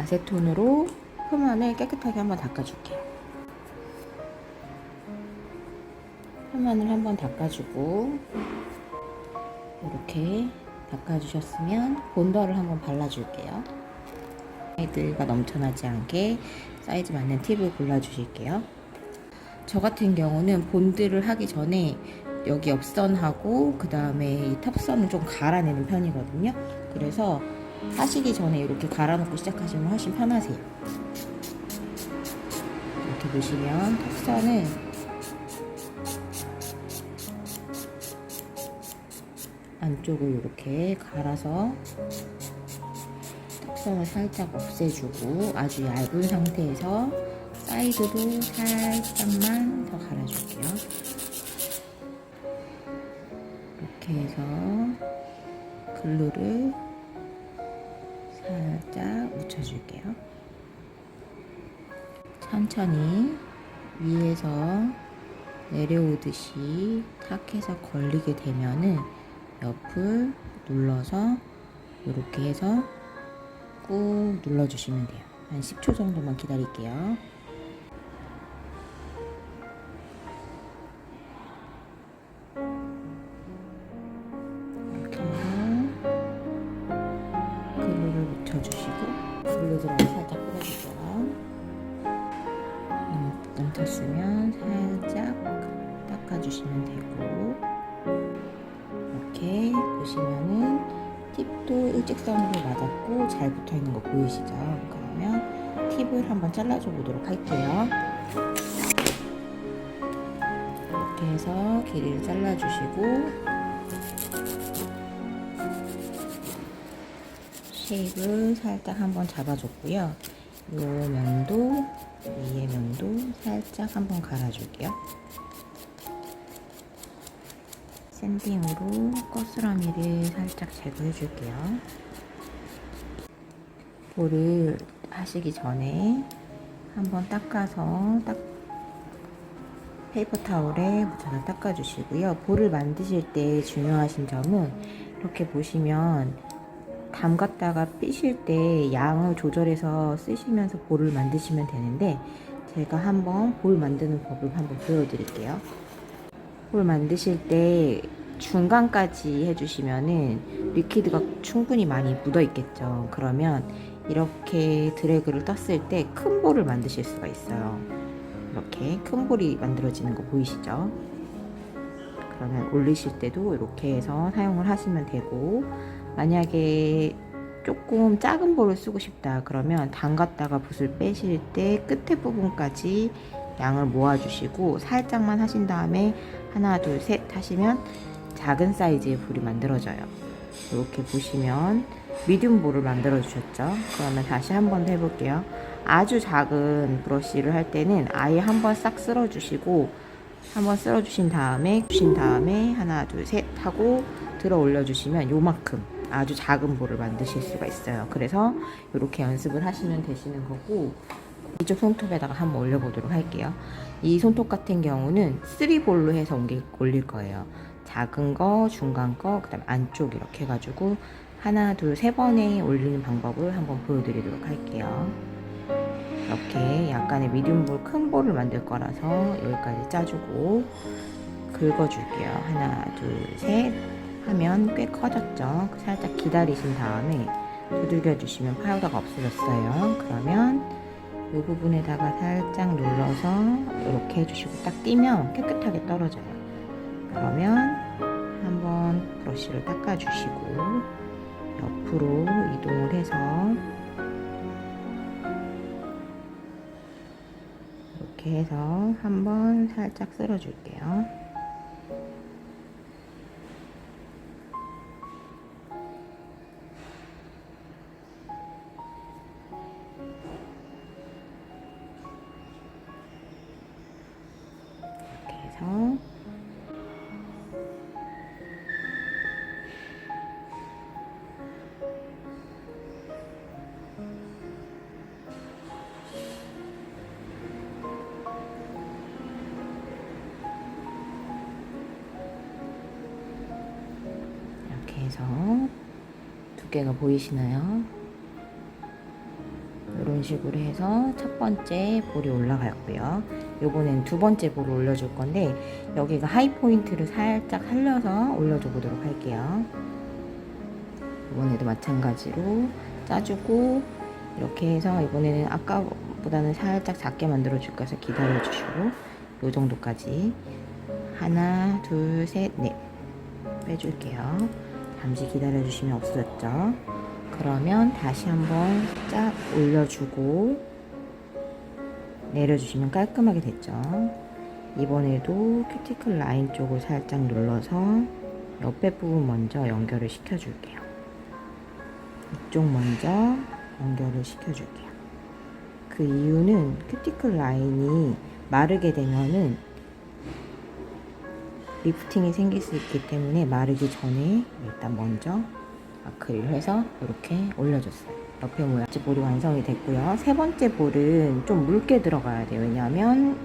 아세톤으로 표면을 깨끗하게 한번 닦아줄게요. 표면을 한번 닦아주고 이렇게 닦아주셨으면 본더를 한번 발라줄게요. 사이드가 넘쳐나지 않게 사이즈 맞는 팁을 골라주실게요. 저 같은 경우는 본드를 하기 전에 여기 옆선하고 그 다음에 이 탑선을 좀 갈아내는 편이거든요. 그래서 하시기 전에 이렇게 갈아놓고 시작하시면 훨씬 편하세요. 이렇게 보시면 탑선을 안쪽을 이렇게 갈아서 탑선을 살짝 없애주고 아주 얇은 상태에서 사이드도 살짝만 더 갈아줄게요. 이렇게 해서 글루를 살짝 묻혀줄게요. 천천히 위에서 내려오듯이 탁해서 걸리게 되면은 옆을 눌러서 이렇게 해서 꾹 눌러주시면 돼요. 한 10초 정도만 기다릴게요. 이렇게 보시면은 팁도 일직선으로 맞았고 잘 붙어 있는 거 보이시죠? 그러면 팁을 한번 잘라줘 보도록 할게요. 이렇게 해서 길이를 잘라주시고 쉐입을 살짝 한번 잡아줬고요. 요 면도 위에 면도 살짝 한번 갈아줄게요. 샌딩으로 거스러미를 살짝 제거해 줄게요. 볼을 하시기 전에 한번 닦아서 딱 페이퍼 타올에 묻혀서 닦아주시고요. 볼을 만드실 때 중요하신 점은 이렇게 보시면 담갔다가 삐실 때 양을 조절해서 쓰시면서 볼을 만드시면 되는데 제가 한번 볼 만드는 법을 한번 보여드릴게요. 볼 만드실 때 중간까지 해주시면은 리퀴드가 충분히 많이 묻어 있겠죠. 그러면 이렇게 드래그를 떴을 때 큰 볼을 만드실 수가 있어요. 이렇게 큰 볼이 만들어지는 거 보이시죠? 그러면 올리실 때도 이렇게 해서 사용을 하시면 되고 만약에 조금 작은 볼을 쓰고 싶다 그러면 담갔다가 붓을 빼실 때 끝에 부분까지 양을 모아주시고 살짝만 하신 다음에 하나 둘 셋 하시면 작은 사이즈의 볼이 만들어져요. 이렇게 보시면 미디움 볼을 만들어 주셨죠? 그러면 다시 한번더 해볼게요. 아주 작은 브러쉬를 할 때는 아예 한 번 싹 쓸어 주시고 한 번 쓸어 주신 다음에 주신 다음에 하나 둘 셋 하고 들어 올려 주시면 요만큼 아주 작은 볼을 만드실 수가 있어요. 그래서 이렇게 연습을 하시면 되시는 거고 이쪽 손톱에다가 한번 올려보도록 할게요 이 손톱 같은 경우는 3볼로 해서 옮길, 올릴 거예요 작은 거 중간 거 그 다음 안쪽 이렇게 해가지고 하나 둘 세 번에 올리는 방법을 한번 보여드리도록 할게요 이렇게 약간의 미디움 볼, 큰 볼을 만들 거라서 여기까지 짜주고 긁어줄게요. 하나, 둘, 셋 하면 꽤 커졌죠. 살짝 기다리신 다음에 두들겨 주시면 파우더가 없어졌어요. 그러면 이 부분에다가 살짝 눌러서 이렇게 해주시고 딱 띄면 깨끗하게 떨어져요. 그러면 한번 브러쉬를 닦아주시고 옆으로 이동을 해서 이렇게 해서 한번 살짝 쓸어줄게요. 해서 두께가 보이시나요? 이런 식으로 해서 첫 번째 볼이 올라갔고요. 요번엔 두 번째 볼을 올려줄 건데 여기가 하이 포인트를 살짝 살려서 올려줘 보도록 할게요. 이번에도 마찬가지로 짜주고 이렇게 해서 이번에는 아까보다는 살짝 작게 만들어 줄 거서 기다려 주시고 요 정도까지 하나 둘 셋 넷 빼줄게요. 잠시 기다려 주시면 없어졌죠. 그러면 다시 한번 쫙 올려주고 내려주시면 깔끔하게 됐죠. 이번에도 큐티클 라인 쪽을 살짝 눌러서 옆에 부분 먼저 연결을 시켜줄게요. 이쪽 먼저 연결을 시켜줄게요. 그 이유는 큐티클 라인이 마르게 되면은 리프팅이 생길 수 있기 때문에 마르기 전에 일단 먼저 아크릴 해서 이렇게 올려줬어요. 옆에 모양 볼이 완성이 됐고요. 세 번째 볼은 좀 묽게 들어가야 돼요. 왜냐하면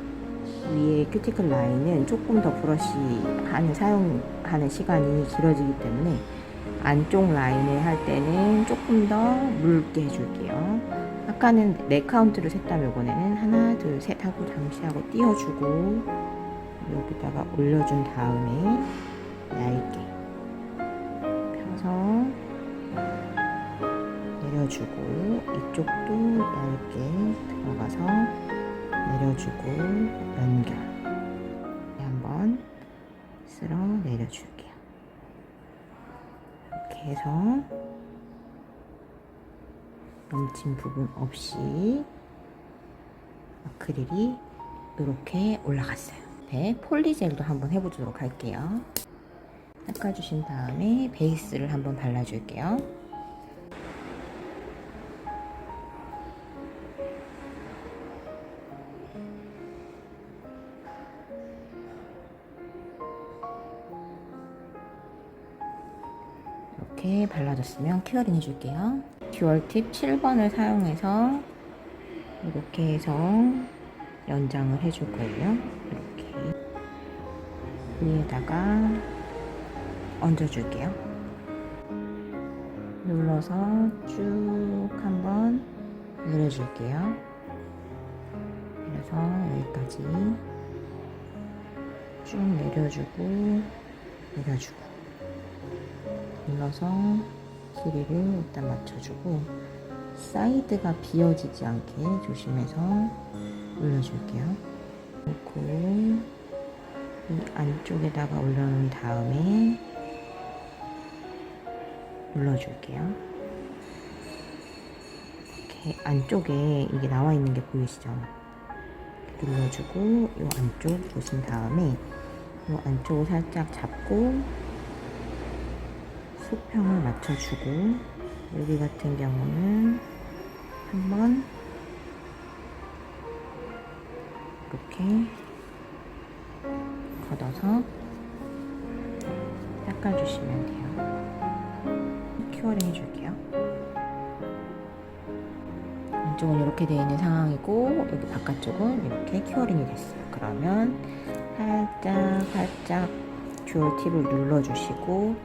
위에 큐티클 라인은 조금 더 브러쉬 하는 사용하는 시간이 길어지기 때문에 안쪽 라인을 할 때는 조금 더 묽게 해줄게요. 아까는 네 카운트를 셌다면 이번에는 하나, 둘, 셋 하고 잠시 하고 띄워주고 여기다가 올려준 다음에 얇게 펴서 내려주고 이쪽도 얇게 들어가서 내려주고 연결 한번 쓸어 내려줄게요. 이렇게 해서 넘친 부분 없이 아크릴이 이렇게 올라갔어요. 네, 폴리젤도 한번 해보도록 할게요. 닦아주신 다음에 베이스를 한번 발라줄게요. 이렇게 발라줬으면 큐어링 해줄게요. 듀얼 팁 7번을 사용해서 이렇게 해서 연장을 해줄 거예요. 위에다가 얹어줄게요. 눌러서 쭉 한번 내려줄게요. 그래서 여기까지 쭉 내려주고 내려주고 눌러서 길이를 일단 맞춰주고 사이드가 비어지지 않게 조심해서 올려줄게요. 그리고 이 안쪽에다가 올려놓은 다음에 눌러줄게요. 이렇게 안쪽에 이게 나와 있는 게 보이시죠? 눌러주고 이 안쪽 보신 다음에 이 안쪽을 살짝 잡고 수평을 맞춰주고 여기 같은 경우는 한번 이렇게 걷어서 닦아주시면 돼요. 큐어링 해줄게요. 왼쪽은 이렇게 되어 있는 상황이고 여기 바깥쪽은 이렇게 큐어링이 됐어요. 그러면 살짝 살짝 듀얼 팁을 눌러주시고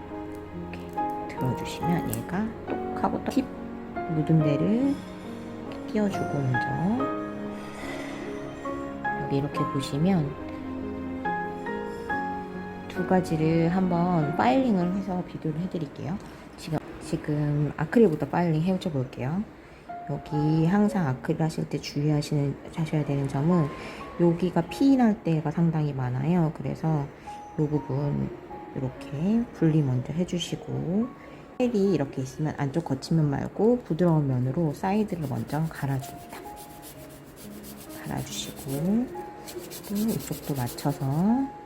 이렇게 들어주시면 얘가 똑 하고 팁 묻은 데를 띄워주고 먼저 여기 이렇게 보시면 두 가지를 한번 파일링을 해서 비교를 해드릴게요. 지금 지금 아크릴부터 파일링 해줘 볼게요. 여기 항상 아크릴 하실 때 주의하시는 하셔야 되는 점은 여기가 피날 때가 상당히 많아요. 그래서 이 부분 이렇게 분리 먼저 해주시고 헬이 이렇게 있으면 안쪽 거치면 말고 부드러운 면으로 사이드를 먼저 갈아줍니다. 갈아주시고 또 이쪽도 맞춰서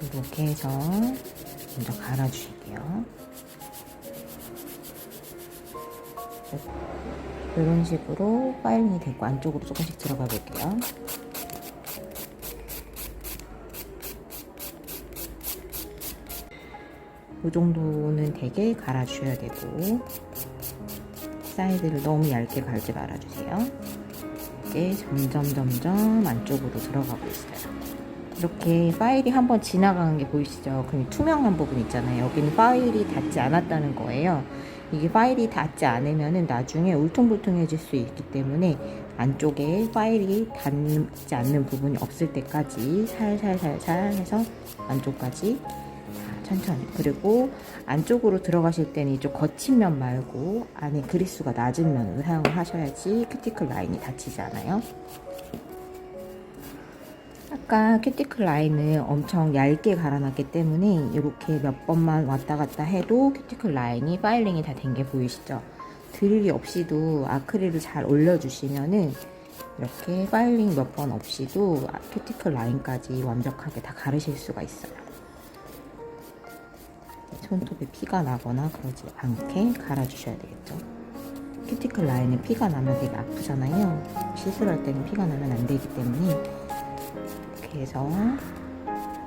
이렇게 해서 먼저 갈아주실게요. 이런 식으로 파일링이 되고 안쪽으로 조금씩 들어가 볼게요. 이 정도는 되게 갈아주셔야 되고 사이드를 너무 얇게 갈지 말아주세요. 이게 점점 점점 안쪽으로 들어가고 있어요. 이렇게 파일이 한번 지나가는 게 보이시죠? 그럼 투명한 부분 있잖아요. 여기는 파일이 닿지 않았다는 거예요. 이게 파일이 닿지 않으면은 나중에 울퉁불퉁해질 수 있기 때문에 안쪽에 파일이 닿지 않는 부분이 없을 때까지 살살살살 해서 안쪽까지 자, 천천히 그리고 안쪽으로 들어가실 때는 이쪽 거친 면 말고 안에 그리스가 낮은 면으로 사용을 하셔야지 큐티클 라인이 닫히지 않아요. 아까 큐티클 라인을 엄청 얇게 갈아놨기 때문에 이렇게 몇 번만 왔다 갔다 해도 큐티클 라인이 파일링이 다 된 게 보이시죠? 드릴이 없이도 아크릴을 잘 올려주시면은 이렇게 파일링 몇 번 없이도 아- 큐티클 라인까지 완벽하게 다 가르실 수가 있어요. 손톱에 피가 나거나 그러지 않게 갈아주셔야 되겠죠. 큐티클 라인에 피가 나면 되게 아프잖아요. 시술할 때는 피가 나면 안 되기 때문에 이렇게 해서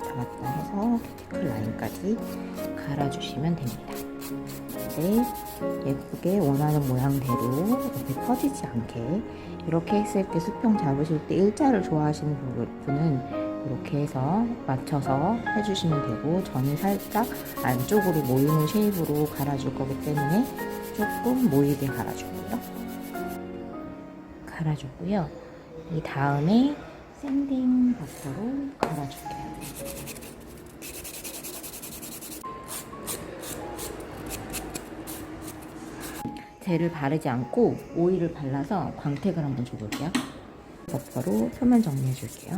잡았다 해서 큐티클 라인까지 갈아주시면 됩니다. 이제 예쁘게 원하는 모양대로 이렇게 퍼지지 않게 이렇게 했을 때 수평 잡으실 때 일자를 좋아하시는 분은 이렇게 해서 맞춰서 해주시면 되고 저는 살짝 안쪽으로 모이는 쉐입으로 갈아줄 거기 때문에 조금 모이게 갈아주고요. 갈아주고요. 이 다음에 샌딩 버터로 갈아줄게요. 젤을 바르지 않고 오일을 발라서 광택을 한번 줘볼게요. 버터로 표면 정리해 줄게요.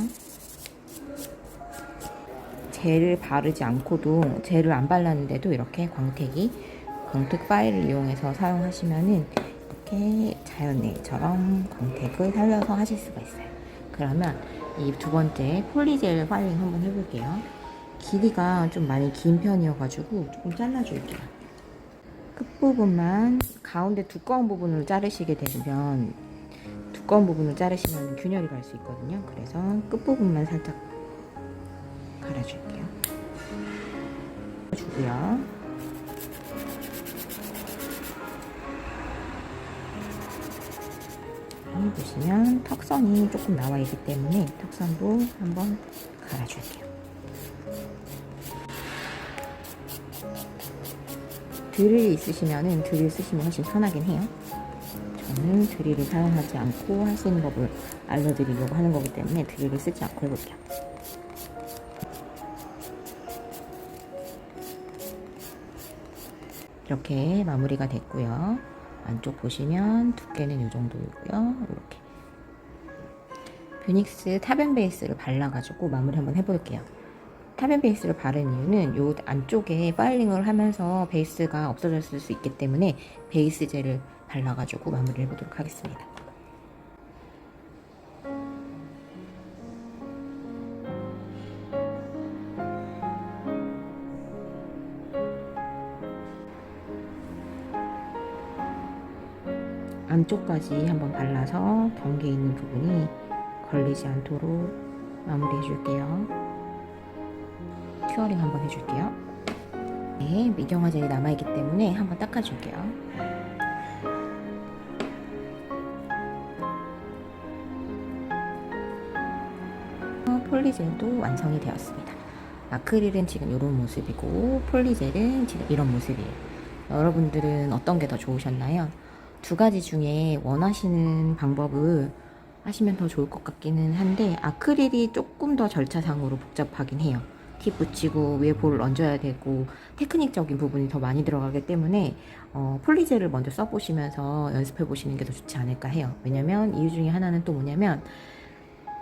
젤을 바르지 않고도 젤을 안 발랐는데도 이렇게 광택이 광택 파일을 이용해서 사용하시면은 이렇게 자연의처럼 광택을 살려서 하실 수가 있어요. 그러면 이 두 번째 폴리젤 파일링 한번 해볼게요. 길이가 좀 많이 긴 편이어가지고 조금 잘라줄게요. 끝부분만 가운데 두꺼운 부분을 자르시게 되면 두꺼운 부분을 자르시면 균열이 갈 수 있거든요. 그래서 끝부분만 살짝 갈아줄게요. 주고요. 보시면 턱선이 조금 나와 있기 때문에 턱선도 한번 갈아줄게요. 드릴이 있으시면은 드릴 쓰시면 훨씬 편하긴 해요. 저는 드릴을 사용하지 않고 할 수 있는 법을 알려드리려고 하는 거기 때문에 드릴을 쓰지 않고 해볼게요. 이렇게 마무리가 됐고요. 안쪽 보시면 두께는 이 정도이고요. 이렇게 뷰닉스 타변 베이스를 발라가지고 마무리 한번 해볼게요. 타변 베이스를 바른 이유는 이 안쪽에 파일링을 하면서 베이스가 없어졌을 수 있기 때문에 베이스 젤을 발라가지고 마무리를 해보도록 하겠습니다. 안쪽까지 한번 발라서 경계 있는 부분이 걸리지 않도록 마무리 해 줄게요. 큐어링 한번 해줄게요. 네, 미경화 젤이 남아있기 때문에 한번 닦아줄게요. 어, 폴리젤도 완성이 되었습니다. 아크릴은 지금 이런 모습이고 폴리젤은 지금 이런 모습이에요. 여러분들은 어떤 게 더 좋으셨나요? 두 가지 중에 원하시는 방법을 하시면 더 좋을 것 같기는 한데 아크릴이 조금 더 절차상으로 복잡하긴 해요. 팁 붙이고 위에 볼을 얹어야 되고 테크닉적인 부분이 더 많이 들어가기 때문에 어, 폴리젤을 먼저 써보시면서 연습해 보시는 게 더 좋지 않을까 해요. 왜냐면 이유 중에 하나는 또 뭐냐면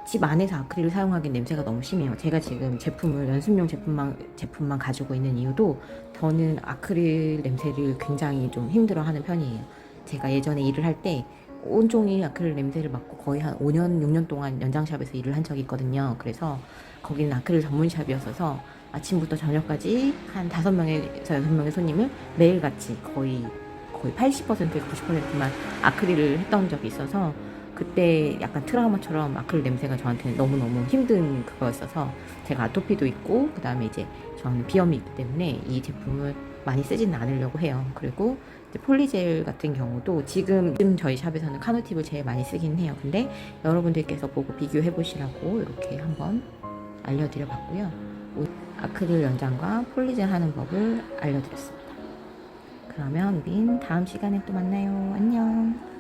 집 안에서 아크릴을 사용하기엔 냄새가 너무 심해요. 제가 지금 제품을 연습용 제품만 제품만 가지고 있는 이유도 저는 아크릴 냄새를 굉장히 좀 힘들어하는 편이에요. 제가 예전에 일을 할 때 온종일 아크릴 냄새를 맡고 거의 한 5년, 6년 동안 연장샵에서 일을 한 적이 있거든요. 그래서 거기는 아크릴 전문샵이었어서 아침부터 저녁까지 한 5명에서 6명의 손님을 매일같이 거의 거의 80%에서 90%만 아크릴을 했던 적이 있어서 그때 약간 트라우마처럼 아크릴 냄새가 저한테는 너무너무 힘든 그거였어서 제가 아토피도 있고 그 다음에 이제 저는 비염이 있기 때문에 이 제품을 많이 쓰지는 않으려고 해요. 그리고 폴리젤 같은 경우도 지금 저희 샵에서는 카노팁을 제일 많이 쓰긴 해요. 근데 여러분들께서 보고 비교해 보시라고 이렇게 한번 알려드려 봤고요. 아크릴 연장과 폴리젤 하는 법을 알려드렸습니다. 그러면 우린 다음 시간에 또 만나요. 안녕.